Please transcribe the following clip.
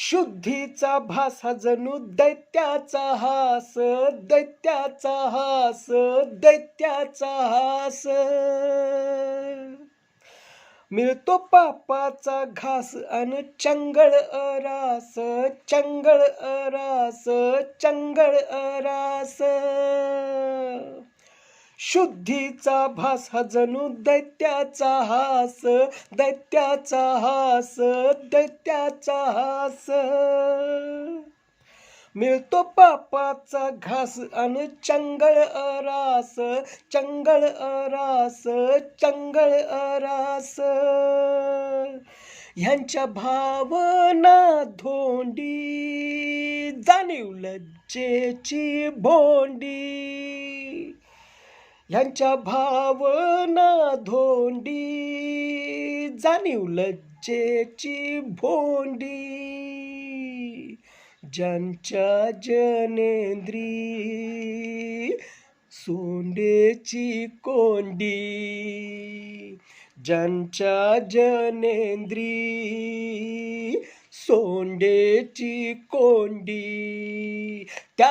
शुद्धीचा भास हा जणू दैत्याचा हास दैत्याचा हास दैत्याचा हास. मिळतो पापाचा घास अन चंगळ अरास चंगळ अरास चंगळ अरास. शुद्धीचा भास हा जणू दैत्याचा हास दैत्याचा हास दैत्याचा हास. मिळतो पापाचा घास अन चंगळ अरास चंगळ अरास चंगळ अरास. ह्यांच्या भावना धोंडी जाणीव लज्जेची भोंडी. ह्यांच्या भावना धोंडी जाणीव लज्जेची भोंडी. ज्यांच्या जनेंद्री सोंडेची कोंडी ज्यांच्या जनेंद्री सोंडेची कोंडी. त्या